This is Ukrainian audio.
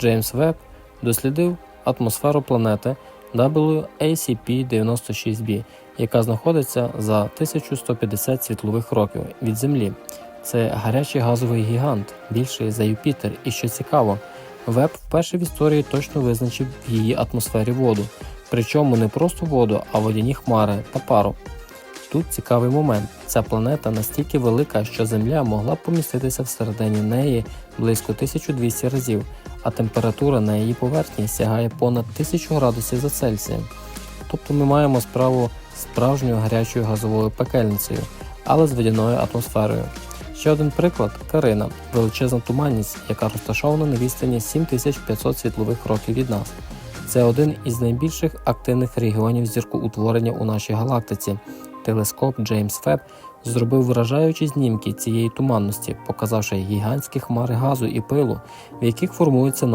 Джеймс Веб дослідив атмосферу планети WACP-96b, яка знаходиться за 1150 світлових років від Землі. Це гарячий газовий гігант, більший за Юпітер, і що цікаво, Веб вперше в історії точно визначив в її атмосфері воду, причому не просто воду, а водяні хмари та пару. Тут цікавий момент: ця планета настільки велика, що Земля могла б поміститися всередині неї близько 1200 разів, а температура на її поверхні сягає понад 1000 градусів за Цельсієм. Тобто ми маємо справу з справжньою гарячою газовою пекельницею, але з водяною атмосферою. Ще один приклад Карина величезна туманність, яка розташована на відстані 7500 світлових років від нас. Це один із найбільших активних регіонів зіркоутворення у нашій галактиці. Телескоп Джеймс Феб зробив вражаючі знімки цієї туманності, показавши гігантські хмари газу і пилу, в яких формуються